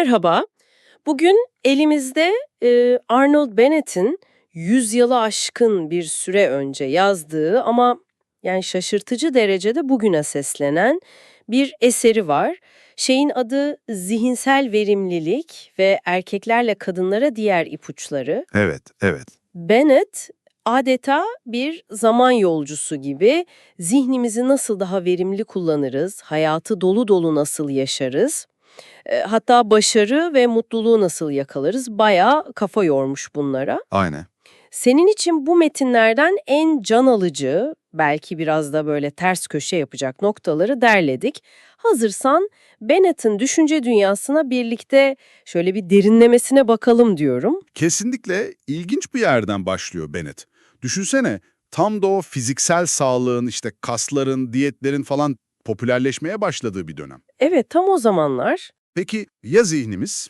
Merhaba. Bugün elimizde e, Arnold Bennett'in 100 yılı aşkın bir süre önce yazdığı ama yani şaşırtıcı derecede bugüne seslenen bir eseri var. Şeyin adı Zihinsel Verimlilik ve Erkeklerle Kadınlara Diğer İpuçları. Evet, evet. Bennett adeta bir zaman yolcusu gibi zihnimizi nasıl daha verimli kullanırız, hayatı dolu dolu nasıl yaşarız, e, hatta başarı ve mutluluğu nasıl yakalarız bayağı kafa yormuş bunlara. Aynen. Senin için bu metinlerden en can alıcı, belki biraz da böyle ters köşe yapacak noktaları derledik. Hazırsan Bennett'in düşünce dünyasına birlikte şöyle bir derinlemesine bakalım diyorum. Kesinlikle ilginç bir yerden başlıyor Bennett. Düşünsene, tam da o fiziksel sağlığın, işte kasların, diyetlerin falan popülerleşmeye başladığı bir dönem. Evet tam o zamanlar Peki ya zihnimiz?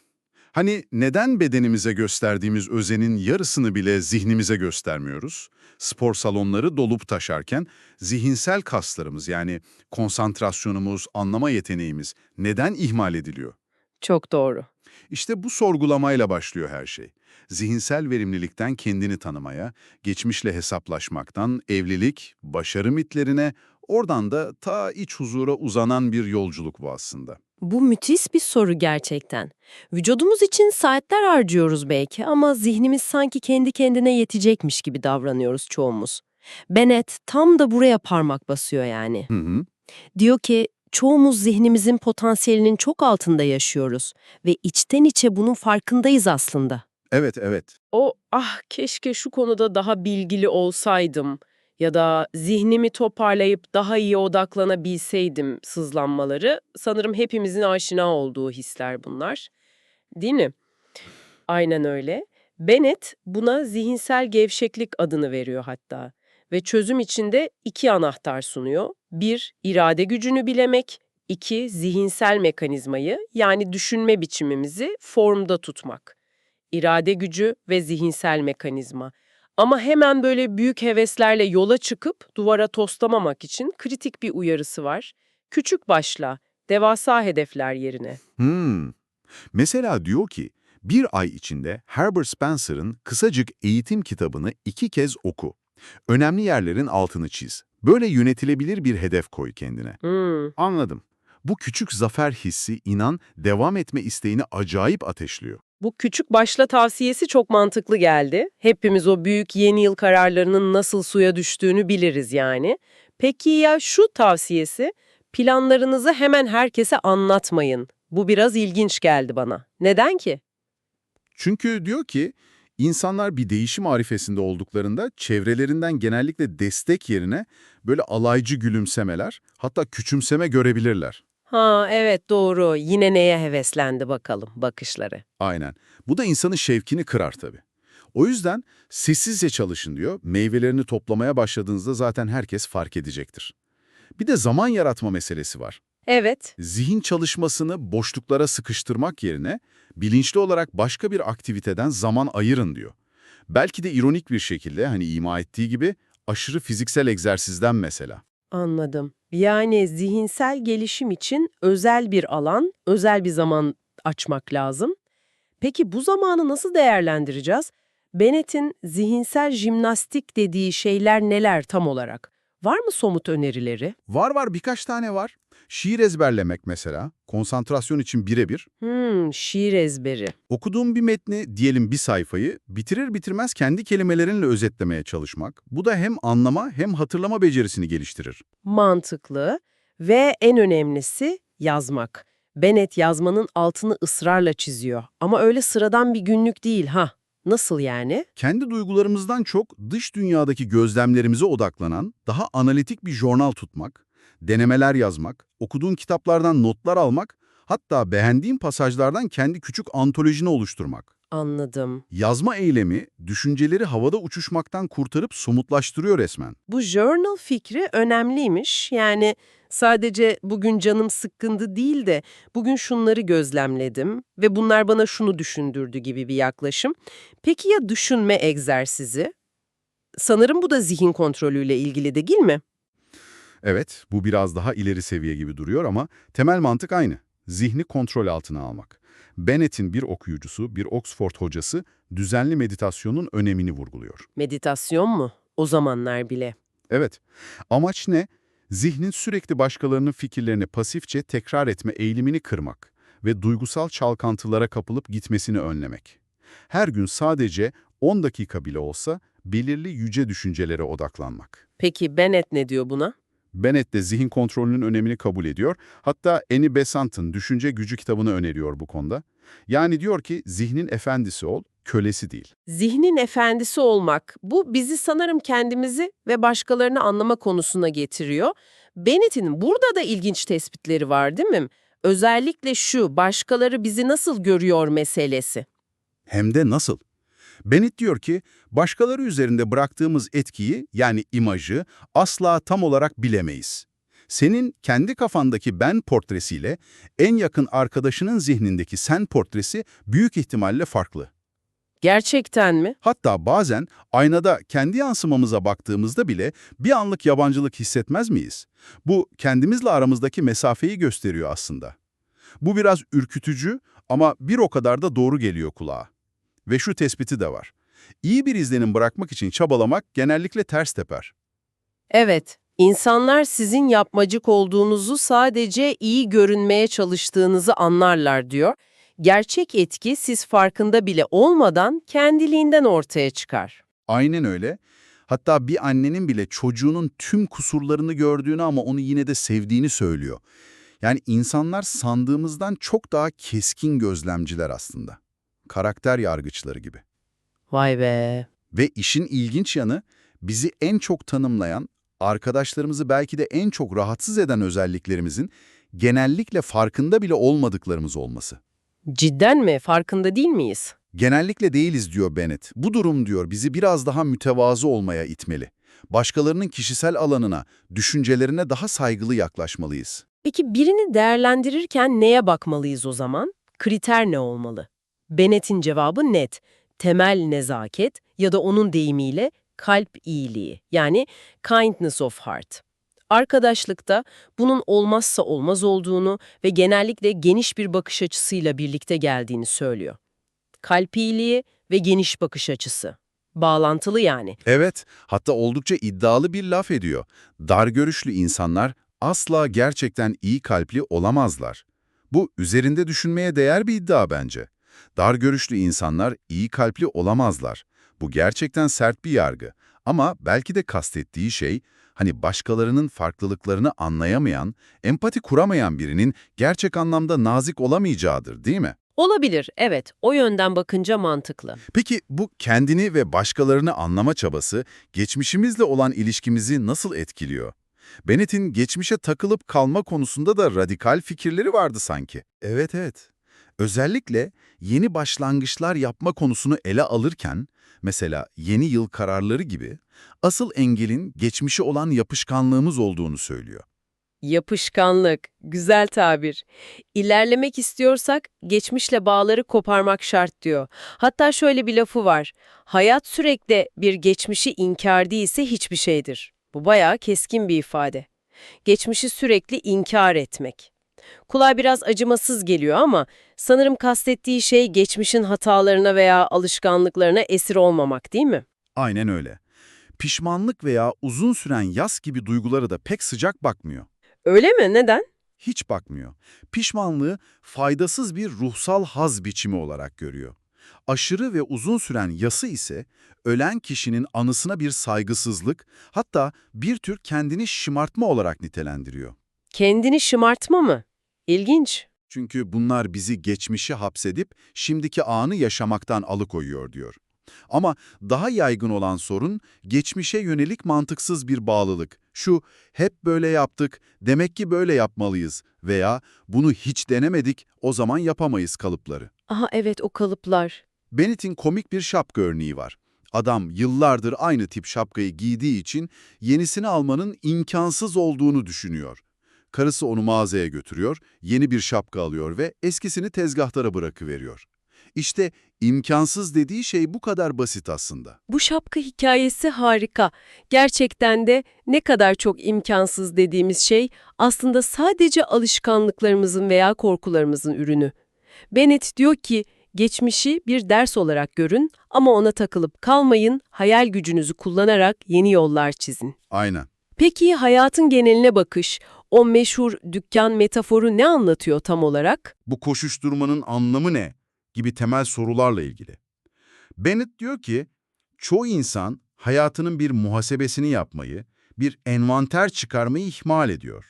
Hani neden bedenimize gösterdiğimiz özenin yarısını bile zihnimize göstermiyoruz? Spor salonları dolup taşarken zihinsel kaslarımız yani konsantrasyonumuz, anlama yeteneğimiz neden ihmal ediliyor? çok doğru. İşte bu sorgulamayla başlıyor her şey. Zihinsel verimlilikten kendini tanımaya, geçmişle hesaplaşmaktan evlilik, başarı mitlerine, oradan da ta iç huzura uzanan bir yolculuk bu aslında. Bu müthiş bir soru gerçekten. Vücudumuz için saatler harcıyoruz belki ama zihnimiz sanki kendi kendine yetecekmiş gibi davranıyoruz çoğumuz. Bennett tam da buraya parmak basıyor yani. Hı hı. Diyor ki çoğumuz zihnimizin potansiyelinin çok altında yaşıyoruz ve içten içe bunun farkındayız aslında. Evet, evet. O ah keşke şu konuda daha bilgili olsaydım ya da zihnimi toparlayıp daha iyi odaklanabilseydim sızlanmaları sanırım hepimizin aşina olduğu hisler bunlar. Değil mi? Aynen öyle. Bennett buna zihinsel gevşeklik adını veriyor hatta ve çözüm içinde iki anahtar sunuyor. Bir, irade gücünü bilemek. iki zihinsel mekanizmayı yani düşünme biçimimizi formda tutmak irade gücü ve zihinsel mekanizma. Ama hemen böyle büyük heveslerle yola çıkıp duvara toslamamak için kritik bir uyarısı var. Küçük başla, devasa hedefler yerine. Hmm. Mesela diyor ki, bir ay içinde Herbert Spencer'ın kısacık eğitim kitabını iki kez oku. Önemli yerlerin altını çiz. Böyle yönetilebilir bir hedef koy kendine. Hmm, Anladım. Bu küçük zafer hissi inan devam etme isteğini acayip ateşliyor. Bu küçük başla tavsiyesi çok mantıklı geldi. Hepimiz o büyük yeni yıl kararlarının nasıl suya düştüğünü biliriz yani. Peki ya şu tavsiyesi? Planlarınızı hemen herkese anlatmayın. Bu biraz ilginç geldi bana. Neden ki? Çünkü diyor ki, insanlar bir değişim arifesinde olduklarında çevrelerinden genellikle destek yerine böyle alaycı gülümsemeler, hatta küçümseme görebilirler. Ha evet doğru. Yine neye heveslendi bakalım bakışları. Aynen. Bu da insanın şevkini kırar tabii. O yüzden sessizce çalışın diyor. Meyvelerini toplamaya başladığınızda zaten herkes fark edecektir. Bir de zaman yaratma meselesi var. Evet. Zihin çalışmasını boşluklara sıkıştırmak yerine bilinçli olarak başka bir aktiviteden zaman ayırın diyor. Belki de ironik bir şekilde hani ima ettiği gibi aşırı fiziksel egzersizden mesela. Anladım. Yani zihinsel gelişim için özel bir alan, özel bir zaman açmak lazım. Peki bu zamanı nasıl değerlendireceğiz? Bennett'in zihinsel jimnastik dediği şeyler neler tam olarak? Var mı somut önerileri? Var var birkaç tane var. Şiir ezberlemek mesela, konsantrasyon için birebir. Hmm, şiir ezberi. Okuduğum bir metni, diyelim bir sayfayı, bitirir bitirmez kendi kelimelerinle özetlemeye çalışmak. Bu da hem anlama hem hatırlama becerisini geliştirir. Mantıklı ve en önemlisi yazmak. Bennett yazmanın altını ısrarla çiziyor. Ama öyle sıradan bir günlük değil ha. Nasıl yani? Kendi duygularımızdan çok dış dünyadaki gözlemlerimize odaklanan, daha analitik bir jurnal tutmak, denemeler yazmak, okuduğun kitaplardan notlar almak, hatta beğendiğin pasajlardan kendi küçük antolojini oluşturmak. Anladım. Yazma eylemi, düşünceleri havada uçuşmaktan kurtarıp somutlaştırıyor resmen. Bu journal fikri önemliymiş. Yani sadece bugün canım sıkkındı değil de bugün şunları gözlemledim ve bunlar bana şunu düşündürdü gibi bir yaklaşım. Peki ya düşünme egzersizi? Sanırım bu da zihin kontrolüyle ilgili de değil mi? Evet, bu biraz daha ileri seviye gibi duruyor ama temel mantık aynı. Zihni kontrol altına almak. Bennett'in bir okuyucusu, bir Oxford hocası düzenli meditasyonun önemini vurguluyor. Meditasyon mu? O zamanlar bile. Evet, amaç ne? Zihnin sürekli başkalarının fikirlerini pasifçe tekrar etme eğilimini kırmak ve duygusal çalkantılara kapılıp gitmesini önlemek. Her gün sadece 10 dakika bile olsa belirli yüce düşüncelere odaklanmak. Peki Bennett ne diyor buna? Bennett de zihin kontrolünün önemini kabul ediyor. Hatta Annie Besant'ın Düşünce Gücü kitabını öneriyor bu konuda. Yani diyor ki zihnin efendisi ol, kölesi değil. Zihnin efendisi olmak, bu bizi sanırım kendimizi ve başkalarını anlama konusuna getiriyor. Bennett'in burada da ilginç tespitleri var değil mi? Özellikle şu, başkaları bizi nasıl görüyor meselesi. Hem de nasıl? Bennett diyor ki, başkaları üzerinde bıraktığımız etkiyi, yani imajı, asla tam olarak bilemeyiz. Senin kendi kafandaki ben portresiyle en yakın arkadaşının zihnindeki sen portresi büyük ihtimalle farklı. Gerçekten mi? Hatta bazen aynada kendi yansımamıza baktığımızda bile bir anlık yabancılık hissetmez miyiz? Bu kendimizle aramızdaki mesafeyi gösteriyor aslında. Bu biraz ürkütücü ama bir o kadar da doğru geliyor kulağa. Ve şu tespiti de var. İyi bir izlenim bırakmak için çabalamak genellikle ters teper. Evet, insanlar sizin yapmacık olduğunuzu sadece iyi görünmeye çalıştığınızı anlarlar diyor. Gerçek etki siz farkında bile olmadan kendiliğinden ortaya çıkar. Aynen öyle. Hatta bir annenin bile çocuğunun tüm kusurlarını gördüğünü ama onu yine de sevdiğini söylüyor. Yani insanlar sandığımızdan çok daha keskin gözlemciler aslında. Karakter yargıçları gibi. Vay be. Ve işin ilginç yanı bizi en çok tanımlayan, arkadaşlarımızı belki de en çok rahatsız eden özelliklerimizin genellikle farkında bile olmadıklarımız olması. Cidden mi? Farkında değil miyiz? Genellikle değiliz diyor Bennett. Bu durum diyor bizi biraz daha mütevazı olmaya itmeli. Başkalarının kişisel alanına, düşüncelerine daha saygılı yaklaşmalıyız. Peki birini değerlendirirken neye bakmalıyız o zaman? Kriter ne olmalı? Bennett'in cevabı net. Temel nezaket ya da onun deyimiyle kalp iyiliği yani kindness of heart. Arkadaşlıkta bunun olmazsa olmaz olduğunu ve genellikle geniş bir bakış açısıyla birlikte geldiğini söylüyor. Kalp iyiliği ve geniş bakış açısı. Bağlantılı yani. Evet, hatta oldukça iddialı bir laf ediyor. Dar görüşlü insanlar asla gerçekten iyi kalpli olamazlar. Bu üzerinde düşünmeye değer bir iddia bence. Dar görüşlü insanlar iyi kalpli olamazlar. Bu gerçekten sert bir yargı. Ama belki de kastettiği şey, hani başkalarının farklılıklarını anlayamayan, empati kuramayan birinin gerçek anlamda nazik olamayacağıdır, değil mi? Olabilir, evet. O yönden bakınca mantıklı. Peki bu kendini ve başkalarını anlama çabası geçmişimizle olan ilişkimizi nasıl etkiliyor? Bennett'in geçmişe takılıp kalma konusunda da radikal fikirleri vardı sanki. Evet evet. Özellikle yeni başlangıçlar yapma konusunu ele alırken, mesela yeni yıl kararları gibi, asıl engelin geçmişe olan yapışkanlığımız olduğunu söylüyor. Yapışkanlık, güzel tabir. İlerlemek istiyorsak geçmişle bağları koparmak şart diyor. Hatta şöyle bir lafı var. Hayat sürekli bir geçmişi inkar değilse hiçbir şeydir. Bu bayağı keskin bir ifade. Geçmişi sürekli inkar etmek. Kulağa biraz acımasız geliyor ama sanırım kastettiği şey geçmişin hatalarına veya alışkanlıklarına esir olmamak değil mi? Aynen öyle. Pişmanlık veya uzun süren yas gibi duygulara da pek sıcak bakmıyor. Öyle mi? Neden? hiç bakmıyor. Pişmanlığı faydasız bir ruhsal haz biçimi olarak görüyor. Aşırı ve uzun süren yası ise ölen kişinin anısına bir saygısızlık, hatta bir tür kendini şımartma olarak nitelendiriyor. Kendini şımartma mı? İlginç. Çünkü bunlar bizi geçmişi hapsedip şimdiki anı yaşamaktan alıkoyuyor diyor. Ama daha yaygın olan sorun geçmişe yönelik mantıksız bir bağlılık. Şu hep böyle yaptık, demek ki böyle yapmalıyız veya bunu hiç denemedik, o zaman yapamayız kalıpları. Aha evet o kalıplar. Bennett'in komik bir şapka örneği var. Adam yıllardır aynı tip şapkayı giydiği için yenisini almanın imkansız olduğunu düşünüyor. Karısı onu mağazaya götürüyor, yeni bir şapka alıyor ve eskisini tezgahtara bırakıveriyor. İşte imkansız dediği şey bu kadar basit aslında. Bu şapka hikayesi harika. Gerçekten de ne kadar çok imkansız dediğimiz şey aslında sadece alışkanlıklarımızın veya korkularımızın ürünü. Bennett diyor ki, geçmişi bir ders olarak görün ama ona takılıp kalmayın, hayal gücünüzü kullanarak yeni yollar çizin. Aynen. Peki hayatın geneline bakış, o meşhur dükkan metaforu ne anlatıyor tam olarak? Bu koşuşturmanın anlamı ne? gibi temel sorularla ilgili. Bennett diyor ki, çoğu insan hayatının bir muhasebesini yapmayı, bir envanter çıkarmayı ihmal ediyor.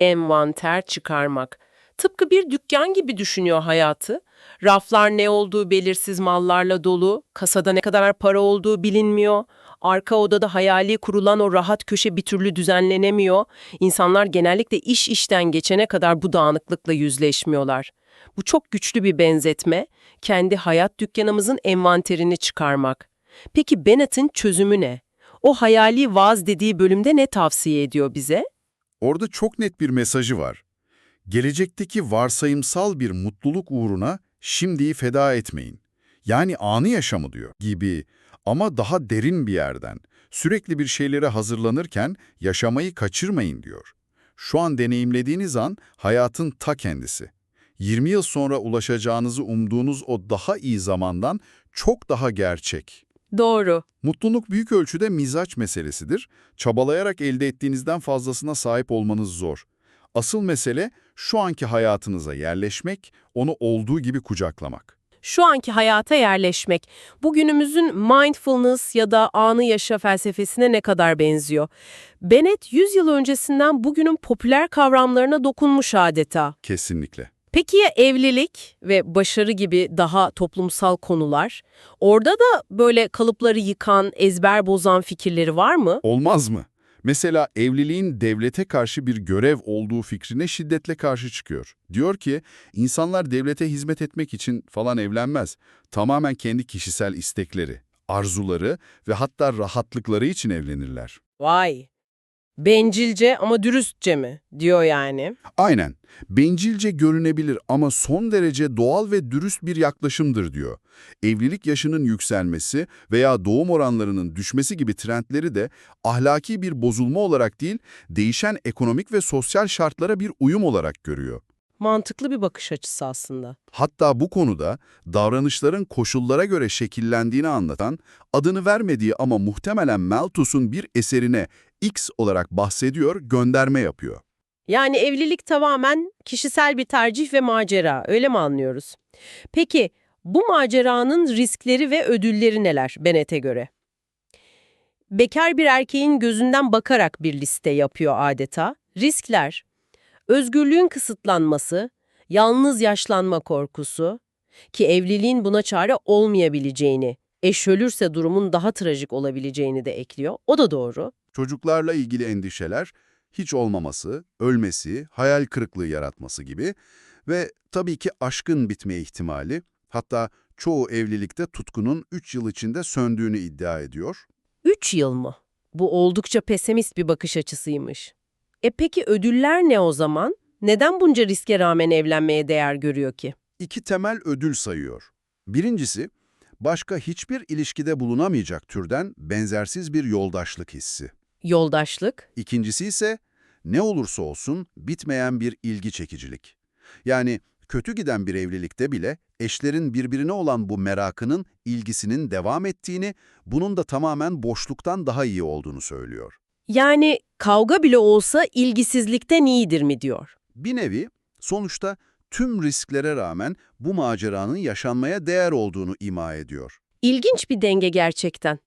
Envanter çıkarmak. Tıpkı bir dükkan gibi düşünüyor hayatı. Raflar ne olduğu belirsiz mallarla dolu, kasada ne kadar para olduğu bilinmiyor. Arka odada hayali kurulan o rahat köşe bir türlü düzenlenemiyor. İnsanlar genellikle iş işten geçene kadar bu dağınıklıkla yüzleşmiyorlar. Bu çok güçlü bir benzetme. Kendi hayat dükkanımızın envanterini çıkarmak. Peki Bennett'in çözümü ne? O hayali vaaz dediği bölümde ne tavsiye ediyor bize? Orada çok net bir mesajı var. Gelecekteki varsayımsal bir mutluluk uğruna şimdiyi feda etmeyin. Yani anı yaşamı diyor gibi ama daha derin bir yerden. Sürekli bir şeylere hazırlanırken yaşamayı kaçırmayın diyor. Şu an deneyimlediğiniz an hayatın ta kendisi. 20 yıl sonra ulaşacağınızı umduğunuz o daha iyi zamandan çok daha gerçek. Doğru. Mutluluk büyük ölçüde mizaç meselesidir. Çabalayarak elde ettiğinizden fazlasına sahip olmanız zor. Asıl mesele şu anki hayatınıza yerleşmek, onu olduğu gibi kucaklamak. Şu anki hayata yerleşmek, bugünümüzün mindfulness ya da anı yaşa felsefesine ne kadar benziyor? Bennett 100 yıl öncesinden bugünün popüler kavramlarına dokunmuş adeta. Kesinlikle. Peki ya evlilik ve başarı gibi daha toplumsal konular? Orada da böyle kalıpları yıkan, ezber bozan fikirleri var mı? Olmaz mı? Mesela evliliğin devlete karşı bir görev olduğu fikrine şiddetle karşı çıkıyor. Diyor ki, insanlar devlete hizmet etmek için falan evlenmez. Tamamen kendi kişisel istekleri, arzuları ve hatta rahatlıkları için evlenirler. Vay! Bencilce ama dürüstçe mi? diyor yani. Aynen. Bencilce görünebilir ama son derece doğal ve dürüst bir yaklaşımdır diyor. Evlilik yaşının yükselmesi veya doğum oranlarının düşmesi gibi trendleri de ahlaki bir bozulma olarak değil, değişen ekonomik ve sosyal şartlara bir uyum olarak görüyor. Mantıklı bir bakış açısı aslında. Hatta bu konuda davranışların koşullara göre şekillendiğini anlatan, adını vermediği ama muhtemelen Malthus'un bir eserine X olarak bahsediyor, gönderme yapıyor. Yani evlilik tamamen kişisel bir tercih ve macera, öyle mi anlıyoruz? Peki bu maceranın riskleri ve ödülleri neler Bennett'e göre? Bekar bir erkeğin gözünden bakarak bir liste yapıyor adeta. Riskler, özgürlüğün kısıtlanması, yalnız yaşlanma korkusu ki evliliğin buna çare olmayabileceğini, eş ölürse durumun daha trajik olabileceğini de ekliyor. O da doğru. Çocuklarla ilgili endişeler, hiç olmaması, ölmesi, hayal kırıklığı yaratması gibi ve tabii ki aşkın bitme ihtimali, hatta çoğu evlilikte tutkunun 3 yıl içinde söndüğünü iddia ediyor. 3 yıl mı? Bu oldukça pesimist bir bakış açısıymış. E peki ödüller ne o zaman? Neden bunca riske rağmen evlenmeye değer görüyor ki? İki temel ödül sayıyor. Birincisi, başka hiçbir ilişkide bulunamayacak türden benzersiz bir yoldaşlık hissi. Yoldaşlık. İkincisi ise ne olursa olsun bitmeyen bir ilgi çekicilik. Yani kötü giden bir evlilikte bile eşlerin birbirine olan bu merakının, ilgisinin devam ettiğini, bunun da tamamen boşluktan daha iyi olduğunu söylüyor. Yani kavga bile olsa ilgisizlikten iyidir mi diyor. Bir nevi sonuçta tüm risklere rağmen bu maceranın yaşanmaya değer olduğunu ima ediyor. İlginç bir denge gerçekten.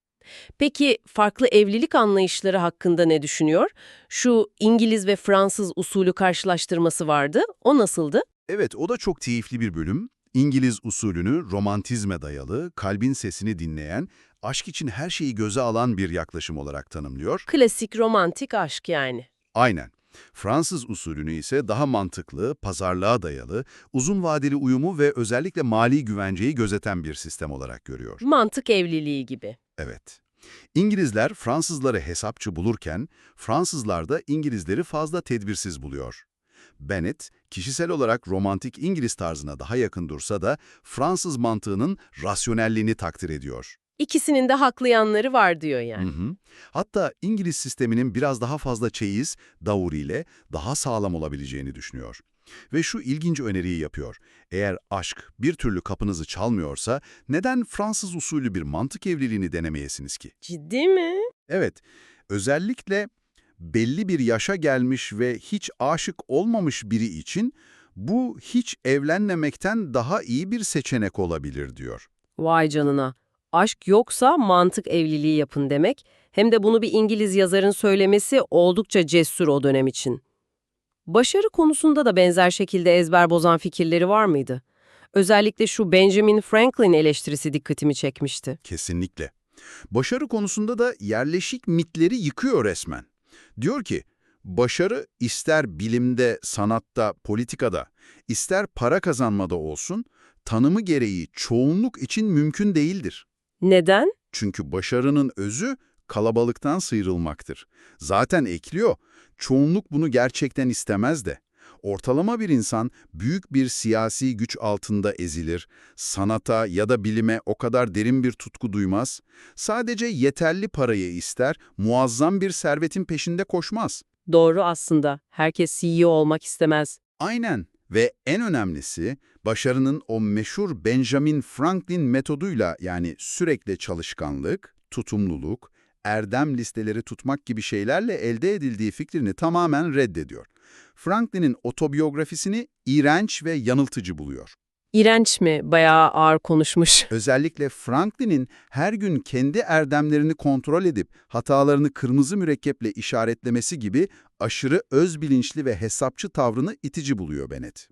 Peki farklı evlilik anlayışları hakkında ne düşünüyor? Şu İngiliz ve Fransız usulü karşılaştırması vardı. O nasıldı? Evet, o da çok keyifli bir bölüm. İngiliz usulünü romantizme dayalı, kalbin sesini dinleyen, aşk için her şeyi göze alan bir yaklaşım olarak tanımlıyor. Klasik romantik aşk yani. Aynen. Fransız usulünü ise daha mantıklı, pazarlığa dayalı, uzun vadeli uyumu ve özellikle mali güvenceyi gözeten bir sistem olarak görüyor. Mantık evliliği gibi. Evet. İngilizler Fransızları hesapçı bulurken, Fransızlar da İngilizleri fazla tedbirsiz buluyor. Bennett, kişisel olarak romantik İngiliz tarzına daha yakın dursa da Fransız mantığının rasyonelliğini takdir ediyor. İkisinin de haklı yanları var diyor Hı yani. hı. Hatta İngiliz sisteminin biraz daha fazla çeyiz, davul ile daha sağlam olabileceğini düşünüyor. Ve şu ilginç öneriyi yapıyor. Eğer aşk bir türlü kapınızı çalmıyorsa neden Fransız usulü bir mantık evliliğini denemeyesiniz ki? Ciddi mi? Evet, özellikle belli bir yaşa gelmiş ve hiç aşık olmamış biri için bu hiç evlenmemekten daha iyi bir seçenek olabilir diyor. Vay canına. Aşk yoksa mantık evliliği yapın demek. Hem de bunu bir İngiliz yazarın söylemesi oldukça cesur o dönem için. Başarı konusunda da benzer şekilde ezber bozan fikirleri var mıydı? Özellikle şu Benjamin Franklin eleştirisi dikkatimi çekmişti. Kesinlikle. Başarı konusunda da yerleşik mitleri yıkıyor resmen. Diyor ki, başarı ister bilimde, sanatta, politikada, ister para kazanmada olsun, tanımı gereği çoğunluk için mümkün değildir. Neden? Çünkü başarının özü kalabalıktan sıyrılmaktır. Zaten ekliyor, çoğunluk bunu gerçekten istemez de. Ortalama bir insan büyük bir siyasi güç altında ezilir, sanata ya da bilime o kadar derin bir tutku duymaz, sadece yeterli parayı ister, muazzam bir servetin peşinde koşmaz. Doğru aslında. Herkes CEO olmak istemez. Aynen ve en önemlisi başarının o meşhur Benjamin Franklin metoduyla yani sürekli çalışkanlık, tutumluluk, erdem listeleri tutmak gibi şeylerle elde edildiği fikrini tamamen reddediyor. Franklin'in otobiyografisini iğrenç ve yanıltıcı buluyor. İğrenç mi? Bayağı ağır konuşmuş. Özellikle Franklin'in her gün kendi erdemlerini kontrol edip hatalarını kırmızı mürekkeple işaretlemesi gibi aşırı öz bilinçli ve hesapçı tavrını itici buluyor Bennett.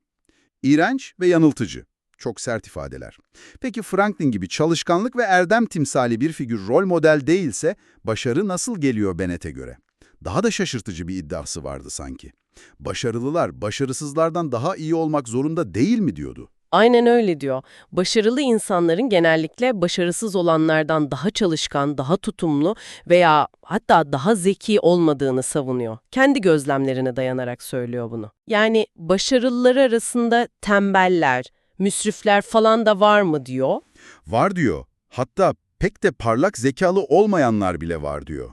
İğrenç ve yanıltıcı. Çok sert ifadeler. Peki Franklin gibi çalışkanlık ve erdem timsali bir figür rol model değilse başarı nasıl geliyor Bennett'e göre? Daha da şaşırtıcı bir iddiası vardı sanki. Başarılılar başarısızlardan daha iyi olmak zorunda değil mi diyordu. Aynen öyle diyor. Başarılı insanların genellikle başarısız olanlardan daha çalışkan, daha tutumlu veya hatta daha zeki olmadığını savunuyor. Kendi gözlemlerine dayanarak söylüyor bunu. Yani başarılılar arasında tembeller, müsrifler falan da var mı diyor. Var diyor. Hatta pek de parlak zekalı olmayanlar bile var diyor.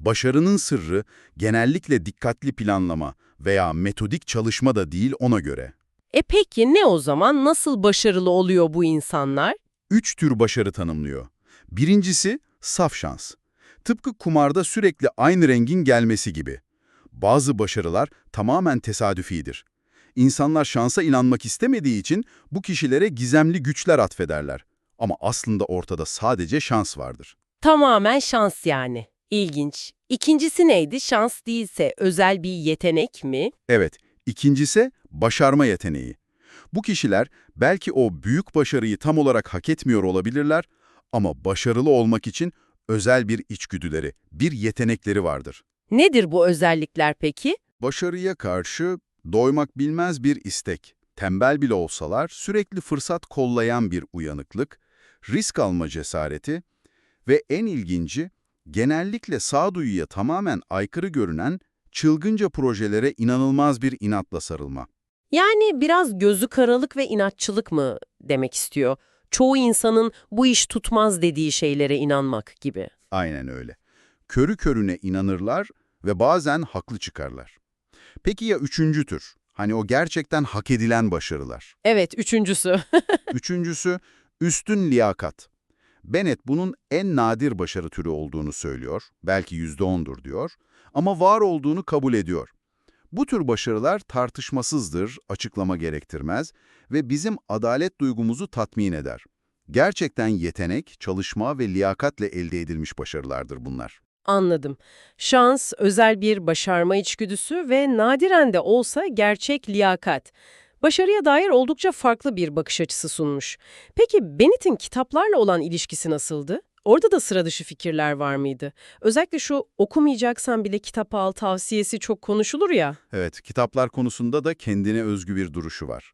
Başarının sırrı genellikle dikkatli planlama veya metodik çalışma da değil ona göre. E peki ne o zaman? Nasıl başarılı oluyor bu insanlar? Üç tür başarı tanımlıyor. Birincisi saf şans. Tıpkı kumarda sürekli aynı rengin gelmesi gibi. Bazı başarılar tamamen tesadüfidir. İnsanlar şansa inanmak istemediği için bu kişilere gizemli güçler atfederler. Ama aslında ortada sadece şans vardır. Tamamen şans yani. İlginç. İkincisi neydi? Şans değilse özel bir yetenek mi? Evet, ikincisi başarma yeteneği. Bu kişiler belki o büyük başarıyı tam olarak hak etmiyor olabilirler ama başarılı olmak için özel bir içgüdüleri, bir yetenekleri vardır. Nedir bu özellikler peki? Başarıya karşı doymak bilmez bir istek, tembel bile olsalar sürekli fırsat kollayan bir uyanıklık, risk alma cesareti ve en ilginci genellikle sağduyuya tamamen aykırı görünen çılgınca projelere inanılmaz bir inatla sarılma. Yani biraz gözü karalık ve inatçılık mı demek istiyor? Çoğu insanın bu iş tutmaz dediği şeylere inanmak gibi. Aynen öyle. Körü körüne inanırlar ve bazen haklı çıkarlar. Peki ya üçüncü tür? Hani o gerçekten hak edilen başarılar. Evet, üçüncüsü. Üçüncüsü, üstün liyakat. Bennett bunun en nadir başarı türü olduğunu söylüyor, belki %10'dur diyor ama var olduğunu kabul ediyor. Bu tür başarılar tartışmasızdır, açıklama gerektirmez ve bizim adalet duygumuzu tatmin eder. Gerçekten yetenek, çalışma ve liyakatle elde edilmiş başarılardır bunlar. Anladım. Şans, özel bir başarma içgüdüsü ve nadiren de olsa gerçek liyakat. Başarıya dair oldukça farklı bir bakış açısı sunmuş. Peki Bennett'in kitaplarla olan ilişkisi nasıldı? Orada da sıra dışı fikirler var mıydı? Özellikle şu okumayacaksan bile kitap al tavsiyesi çok konuşulur ya. Evet, kitaplar konusunda da kendine özgü bir duruşu var.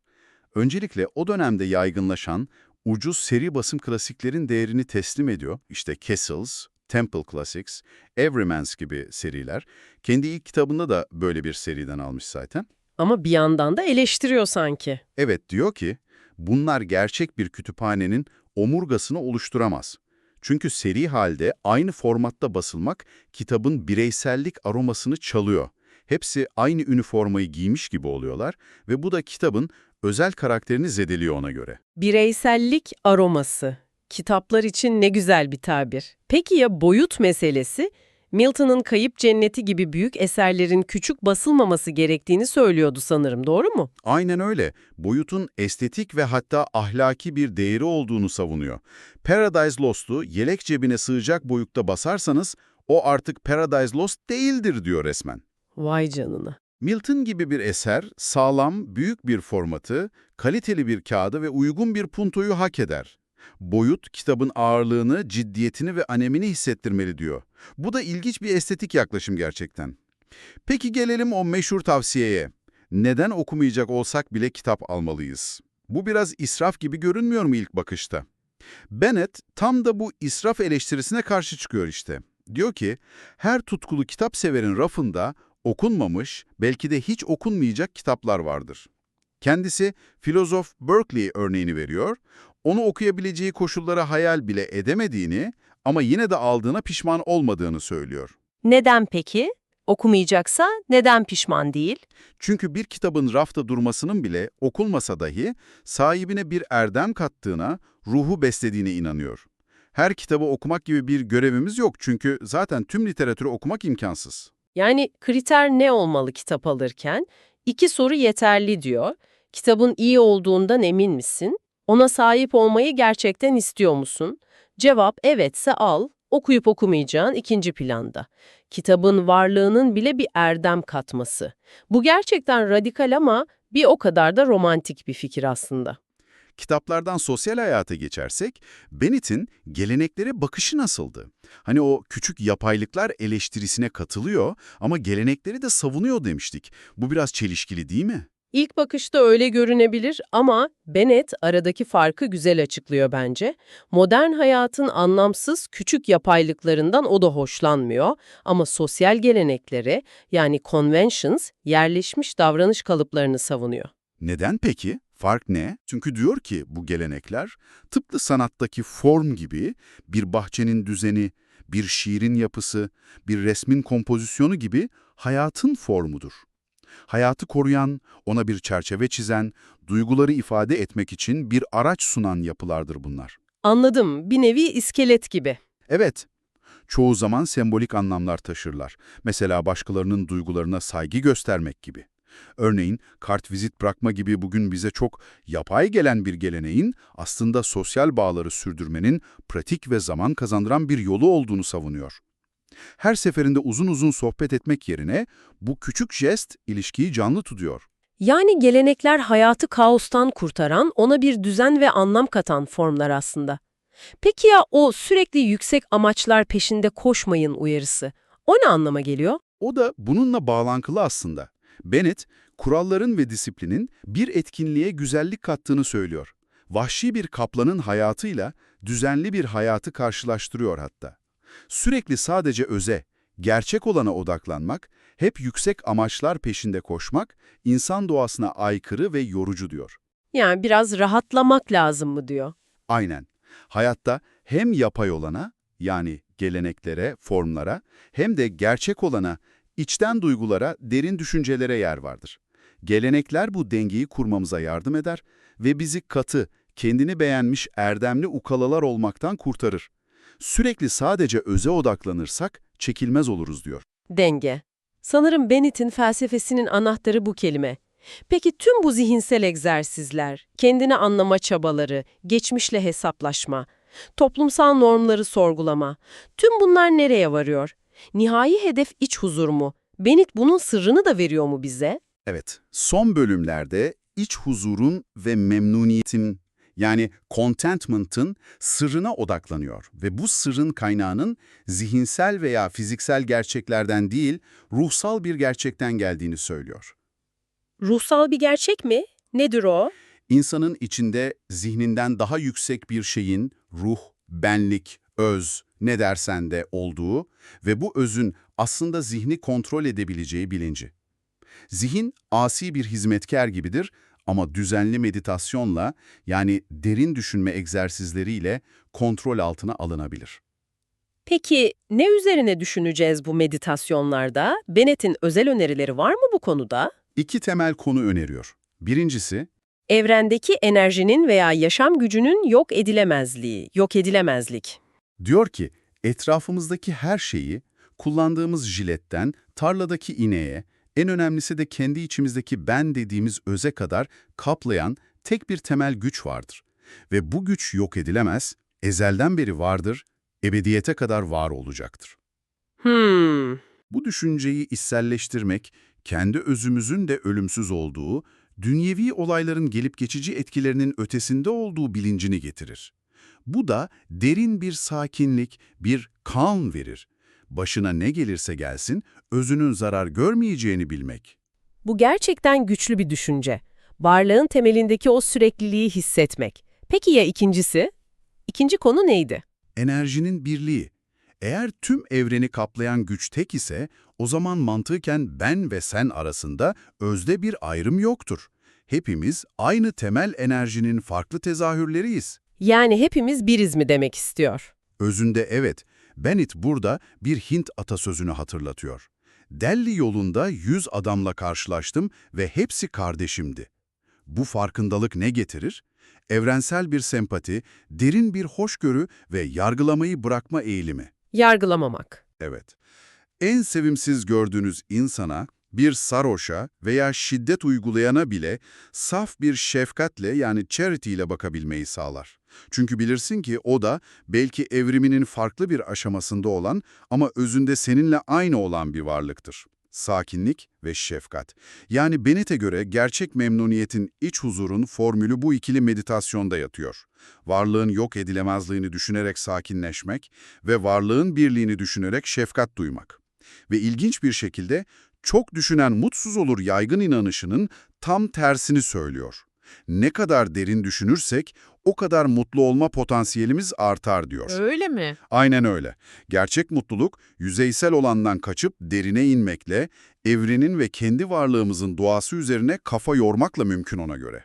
Öncelikle o dönemde yaygınlaşan ucuz seri basım klasiklerin değerini teslim ediyor. İşte Kessels, Temple Classics, Everymans gibi seriler. Kendi ilk kitabında da böyle bir seriden almış zaten. Ama bir yandan da eleştiriyor sanki. Evet diyor ki, bunlar gerçek bir kütüphanenin omurgasını oluşturamaz. Çünkü seri halde aynı formatta basılmak kitabın bireysellik aromasını çalıyor. Hepsi aynı üniformayı giymiş gibi oluyorlar ve bu da kitabın özel karakterini zedeliyor ona göre. Bireysellik aroması. Kitaplar için ne güzel bir tabir. Peki ya boyut meselesi? Milton'ın Kayıp Cenneti gibi büyük eserlerin küçük basılmaması gerektiğini söylüyordu sanırım, doğru mu? Aynen öyle. Boyutun estetik ve hatta ahlaki bir değeri olduğunu savunuyor. Paradise Lost'u yelek cebine sığacak boyutta basarsanız o artık Paradise Lost değildir diyor resmen. Vay canına. Milton gibi bir eser, sağlam, büyük bir formatı, kaliteli bir kağıdı ve uygun bir puntoyu hak eder. Boyut, kitabın ağırlığını, ciddiyetini ve anemini hissettirmeli diyor. Bu da ilginç bir estetik yaklaşım gerçekten. Peki gelelim o meşhur tavsiyeye. Neden okumayacak olsak bile kitap almalıyız? Bu biraz israf gibi görünmüyor mu ilk bakışta? Bennett tam da bu israf eleştirisine karşı çıkıyor işte. Diyor ki, her tutkulu kitap severin rafında okunmamış, belki de hiç okunmayacak kitaplar vardır. Kendisi filozof Berkeley örneğini veriyor, onu okuyabileceği koşullara hayal bile edemediğini ama yine de aldığına pişman olmadığını söylüyor. Neden peki? Okumayacaksa neden pişman değil? Çünkü bir kitabın rafta durmasının bile okunmasa dahi sahibine bir erdem kattığına, ruhu beslediğine inanıyor. Her kitabı okumak gibi bir görevimiz yok çünkü zaten tüm literatürü okumak imkansız. Yani kriter ne olmalı kitap alırken? İki soru yeterli diyor. Kitabın iyi olduğundan emin misin? Ona sahip olmayı gerçekten istiyor musun? Cevap evetse al, okuyup okumayacağın ikinci planda. Kitabın varlığının bile bir erdem katması. Bu gerçekten radikal ama bir o kadar da romantik bir fikir aslında. Kitaplardan sosyal hayata geçersek, Bennett'in geleneklere bakışı nasıldı? Hani o küçük yapaylıklar eleştirisine katılıyor ama gelenekleri de savunuyor demiştik. Bu biraz çelişkili değil mi? İlk bakışta öyle görünebilir ama Bennett aradaki farkı güzel açıklıyor bence. Modern hayatın anlamsız küçük yapaylıklarından o da hoşlanmıyor ama sosyal geleneklere yani conventions yerleşmiş davranış kalıplarını savunuyor. Neden peki? Fark ne? Çünkü diyor ki bu gelenekler tıpkı sanattaki form gibi bir bahçenin düzeni, bir şiirin yapısı, bir resmin kompozisyonu gibi hayatın formudur. Hayatı koruyan, ona bir çerçeve çizen, duyguları ifade etmek için bir araç sunan yapılardır bunlar. Anladım, bir nevi iskelet gibi. Evet, çoğu zaman sembolik anlamlar taşırlar. Mesela başkalarının duygularına saygı göstermek gibi. Örneğin kartvizit bırakma gibi bugün bize çok yapay gelen bir geleneğin aslında sosyal bağları sürdürmenin pratik ve zaman kazandıran bir yolu olduğunu savunuyor. Her seferinde uzun uzun sohbet etmek yerine bu küçük jest ilişkiyi canlı tutuyor. Yani gelenekler hayatı kaostan kurtaran, ona bir düzen ve anlam katan formlar aslında. Peki ya o sürekli yüksek amaçlar peşinde koşmayın uyarısı? O ne anlama geliyor? O da bununla bağlantılı aslında. Bennett, kuralların ve disiplinin bir etkinliğe güzellik kattığını söylüyor. Vahşi bir kaplanın hayatıyla düzenli bir hayatı karşılaştırıyor hatta. Sürekli sadece öze, gerçek olana odaklanmak, hep yüksek amaçlar peşinde koşmak, insan doğasına aykırı ve yorucu diyor. Yani biraz rahatlamak lazım mı diyor. Aynen. Hayatta hem yapay olana, yani geleneklere, formlara, hem de gerçek olana, içten duygulara, derin düşüncelere yer vardır. Gelenekler bu dengeyi kurmamıza yardım eder ve bizi katı, kendini beğenmiş erdemli ukalalar olmaktan kurtarır. Sürekli sadece öze odaklanırsak çekilmez oluruz diyor. Denge. Sanırım Bennett'in felsefesinin anahtarı bu kelime. Peki tüm bu zihinsel egzersizler, kendini anlama çabaları, geçmişle hesaplaşma, toplumsal normları sorgulama, tüm bunlar nereye varıyor? Nihai hedef iç huzur mu? Bennett bunun sırrını da veriyor mu bize? Evet, son bölümlerde iç huzurun ve memnuniyetin yani contentment'ın sırrına odaklanıyor ve bu sırrın kaynağının zihinsel veya fiziksel gerçeklerden değil, ruhsal bir gerçekten geldiğini söylüyor. Ruhsal bir gerçek mi? Nedir o? İnsanın içinde zihninden daha yüksek bir şeyin ruh, benlik, öz, ne dersen de olduğu ve bu özün aslında zihni kontrol edebileceği bilinci. Zihin asi bir hizmetkar gibidir ama düzenli meditasyonla yani derin düşünme egzersizleriyle kontrol altına alınabilir. Peki ne üzerine düşüneceğiz bu meditasyonlarda? Bennett'in özel önerileri var mı bu konuda? İki temel konu öneriyor. Birincisi, Evrendeki enerjinin veya yaşam gücünün yok edilemezliği, yok edilemezlik. diyor ki etrafımızdaki her şeyi, kullandığımız jiletten, tarladaki ineğe, en önemlisi de kendi içimizdeki ben dediğimiz öze kadar kaplayan tek bir temel güç vardır. Ve bu güç yok edilemez, ezelden beri vardır, ebediyete kadar var olacaktır. Hmm, Bu düşünceyi içselleştirmek, kendi özümüzün de ölümsüz olduğu, dünyevi olayların gelip geçici etkilerinin ötesinde olduğu bilincini getirir. Bu da derin bir sakinlik, bir calm verir. Başına ne gelirse gelsin, özünün zarar görmeyeceğini bilmek. bu gerçekten güçlü bir düşünce. Varlığın temelindeki o sürekliliği hissetmek. Peki ya ikincisi? İkinci konu neydi? Enerjinin birliği. Eğer tüm evreni kaplayan güç tek ise, o zaman mantıken ben ve sen arasında özde bir ayrım yoktur. Hepimiz aynı temel enerjinin farklı tezahürleriyiz. Yani hepimiz biriz mi demek istiyor? Özünde evet, Bennett burada bir Hint atasözünü hatırlatıyor. Delhi yolunda yüz adamla karşılaştım ve hepsi kardeşimdi. Bu farkındalık ne getirir? Evrensel bir sempati, derin bir hoşgörü ve yargılamayı bırakma eğilimi. Yargılamamak. Evet. En sevimsiz gördüğünüz insana, bir sarhoşa veya şiddet uygulayana bile saf bir şefkatle yani charity ile bakabilmeyi sağlar. Çünkü bilirsin ki o da belki evriminin farklı bir aşamasında olan ama özünde seninle aynı olan bir varlıktır. Sakinlik ve şefkat. Yani Bennett'e göre gerçek memnuniyetin, iç huzurun formülü bu ikili meditasyonda yatıyor. Varlığın yok edilemezliğini düşünerek sakinleşmek ve varlığın birliğini düşünerek şefkat duymak. Ve ilginç bir şekilde çok düşünen mutsuz olur yaygın inanışının tam tersini söylüyor. Ne kadar derin düşünürsek o kadar mutlu olma potansiyelimiz artar diyor. Öyle mi? Aynen öyle. Gerçek mutluluk yüzeysel olandan kaçıp derine inmekle, evrenin ve kendi varlığımızın doğası üzerine kafa yormakla mümkün ona göre.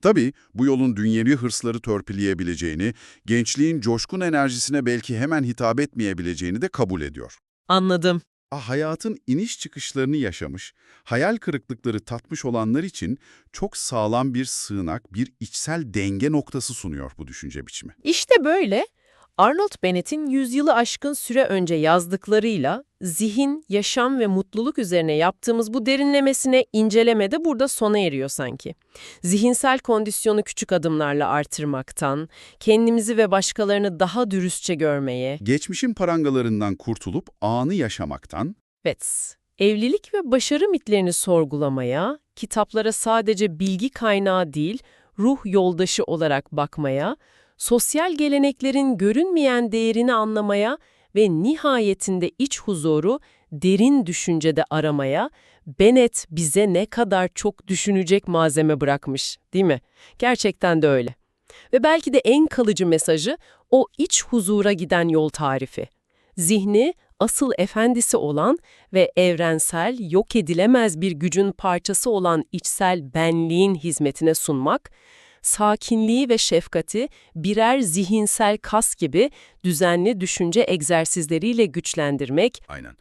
Tabii bu yolun dünyevi hırsları törpüleyebileceğini, gençliğin coşkun enerjisine belki hemen hitap etmeyebileceğini de kabul ediyor. Anladım. Hayatın iniş çıkışlarını yaşamış, hayal kırıklıkları tatmış olanlar için çok sağlam bir sığınak, bir içsel denge noktası sunuyor bu düşünce biçimi. İşte böyle Arnold Bennett'in yüzyılı aşkın süre önce yazdıklarıyla zihin, yaşam ve mutluluk üzerine yaptığımız bu derinlemesine inceleme de burada sona eriyor sanki. Zihinsel kondisyonu küçük adımlarla artırmaktan, kendimizi ve başkalarını daha dürüstçe görmeye, Geçmişin parangalarından kurtulup anı yaşamaktan, evet, evlilik ve başarı mitlerini sorgulamaya, kitaplara sadece bilgi kaynağı değil, ruh yoldaşı olarak bakmaya, sosyal geleneklerin görünmeyen değerini anlamaya ve nihayetinde iç huzuru derin düşüncede aramaya, Bennett bize ne kadar çok düşünecek malzeme bırakmış, değil mi? Gerçekten de öyle. Ve belki de en kalıcı mesajı o iç huzura giden yol tarifi. Zihni asıl efendisi olan ve evrensel, yok edilemez bir gücün parçası olan içsel benliğin hizmetine sunmak, sakinliği ve şefkati birer zihinsel kas gibi düzenli düşünce egzersizleriyle güçlendirmek, aynen.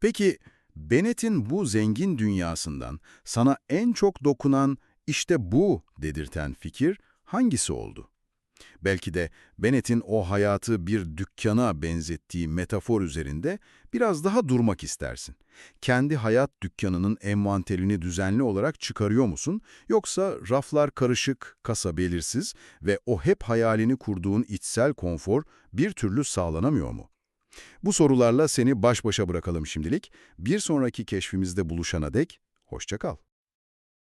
Peki Bennett'in bu zengin dünyasından sana en çok dokunan işte bu dedirten fikir hangisi oldu? Belki de Bennett'in o hayatı bir dükkana benzettiği metafor üzerinde biraz daha durmak istersin. Kendi hayat dükkanının envanterini düzenli olarak çıkarıyor musun? Yoksa raflar karışık, kasa belirsiz ve o hep hayalini kurduğun içsel konfor bir türlü sağlanamıyor mu? Bu sorularla seni baş başa bırakalım şimdilik. Bir sonraki keşfimizde buluşana dek hoşça kal.